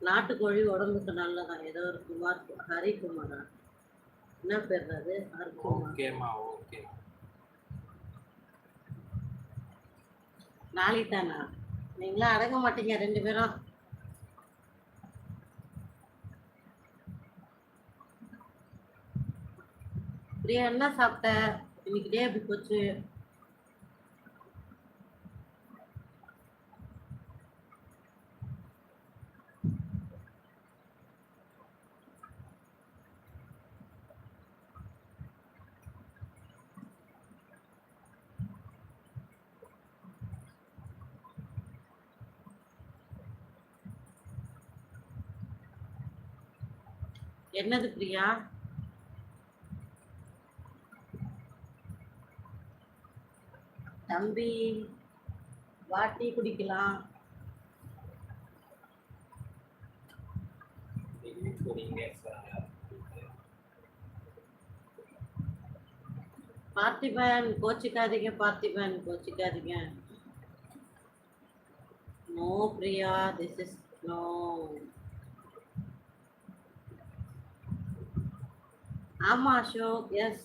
நாட்டுக்கோழி உடம்புக்கு நல்லதான் ஏதோ ஒரு குமார் ஹரிகுமாரா? என்ன பேர் அது? ஓகேம்மா ஓகே நாளைக்கு தானா நீங்களாம் அடங்க மாட்டீங்க ரெண்டு பேரும். பிரியா என்ன சாப்பிட்ட? இன்னைக்கு டே எப்படி போச்சு? என்னது பிரியா? தம்பி வா டீ குடிக்கலாம். பார்த்திபன் கோச்சிக்காதீங்க பார்த்திபன் கோச்சிக்காதீங்க. No Priya this is no ஆமா Ashok. Yes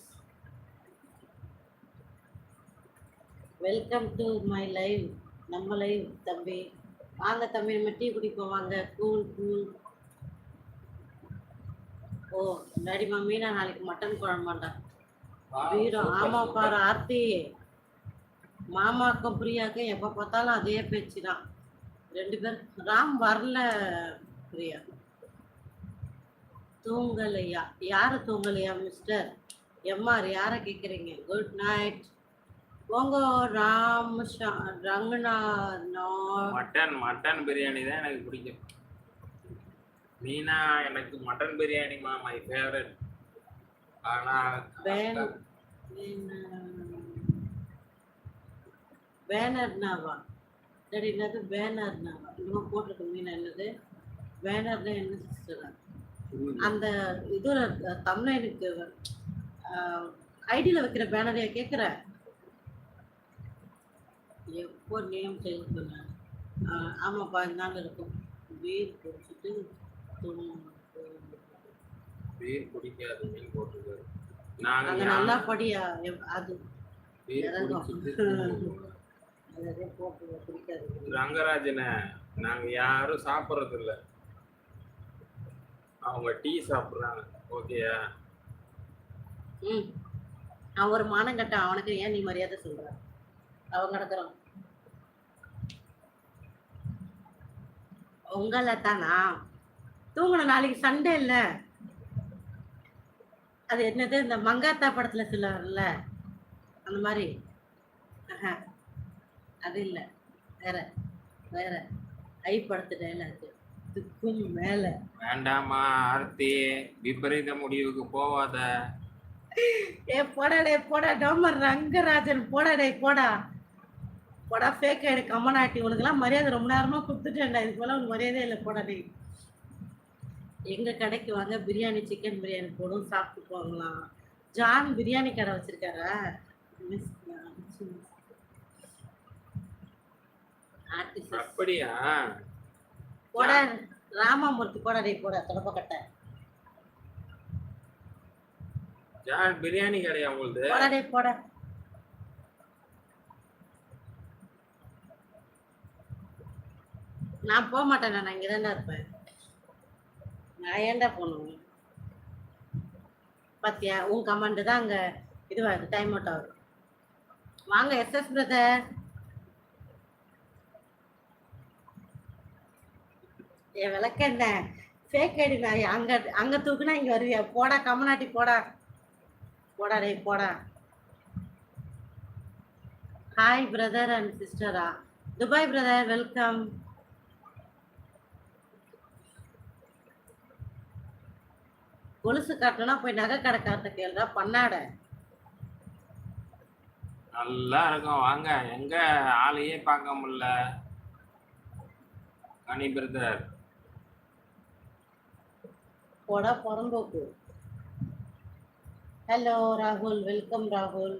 welcome to my live நம்ம லைவ் தம்பி. வாங்க தம்பி. நம்ம டீ குடிப்போம். வாங்க. கூல் கூல் ஓ டாடிமா மீனா நாளைக்கு மட்டன் குழம்பாண்டா வீரம் ஆமா பாரு ஆர்த்தி. மாமாக்கும் பிரியாக்கும் எப்போ பார்த்தாலும் அதே பேச்சு தான் ரெண்டு பேர் ராம் வரல பிரியா. தூங்கலையா? யாரு தூங்கலையா மிஸ்டர் எம்ஆர் யாரை கேட்குறீங்க குட் நைட் போங்க ராம் ஷா- ரங்கநாத் நா- மட்டன் மட்டன் பிரியாணி தான் எனக்கு பிடிக்கும். மீனா எனக்கு மட்டன் பிரியாணிமா மை ஃபேவரட் ஆனா பேன் பேனர்னாவா சரி என்னது? பேனர்னாவா இன்னும் போட்டிருக்கு மீன் என்னது? பேனர்னா என்ன சிஸ்டரா அந்த இதுல தமிழனுக்கு ஐடியில் வைக்கிற பேனரையா கேட்குற எப்போ நேம் சேஞ்ச் பண்ண? ஆமாப்பா இருந்தாலும் இருக்கும். வீர் குடிச்சிட்டு. பீர் குடிக்காது மீன் போட்டுருக்காரு. நாங்க அங்க நல்லா படியா? அது ரங்கராஜனை நாங்க யாரும் சாப்பிட்றது இல்ல அவங்க டீ சாப்பிடுறாங்க. ஓகேயா ம். அவன் ஒரு மானம் கட்ட அவனுக்கு ஏன் நீ மரியாதை சொல்ற? அவன் கிடக்குறான் உங்களை தானா? தூங்கணும் நாளைக்கு சண்டே இல்ல? அது என்னது? இந்த மங்காத்தா படத்துல சொல்லுவார்ல அந்த மாதிரி. அது இல்ல. வேற. வேற. ஐ படத்து டைலாக் இதுக்கும் மேல. வேண்டாமா ஆர்த்தி. விபரீத முடிவுக்கு போவாத. ஏ போடா டே போடா. டோமர் ரங்கராஜன் போடா டே போடா. போடா ஃபேக் ஐடி கம்மனாட்டி உனக்குலாம் மரியாதை ரொம்ப நேரமா கொடுத்துட்டேன்டா. இதுக்கு மேலே உனக்கு மரியாதை இல்லை போடா டே எங்க கடைக்கு வாங்க பிரியாணி சிக்கன் பிரியாணி போடும் சாப்பிட்டு போகலாம். ஜான் பிரியாணி கடை வச்சிருக்காரா? அப்படியா? போடா ராமாமூர்த்தி போடா டே போடா தொடப்பக்கட்டை ஜான் பிரியாணி கடையா உங்களுது? போடா டே போடா. நான் போக மாட்டேன் நான் இங்கே தானே இருப்பேன். நான் ஏன்டா போகணும்? பாத்தியா உன் கமாண்டு தான் அங்கே இதுவாகுது டைம் அவுட் ஆகுது. வாங்க எஸ்எஸ் பிரதர் என் விளக்க ஃபேக் ஐடி நான் அங்கே அங்கே தூக்குனா இங்கே வருவியா? போடா கமநாட்டி போடா. போடா டே போடா. ஹாய் பிரதர் அண்ட் சிஸ்டரா துபாய் பிரதர் வெல்கம் கொலுசு காட்டணும்னா போய் நகை கடை காட்ட கேளுடா பண்ணாட நல்லா இருக்கும். வாங்க. எங்க ஆளையே பார்க்க முடியல. கனி பிரதர் पढ़ा पढ़ हेलो राहुल वेलकम राहुल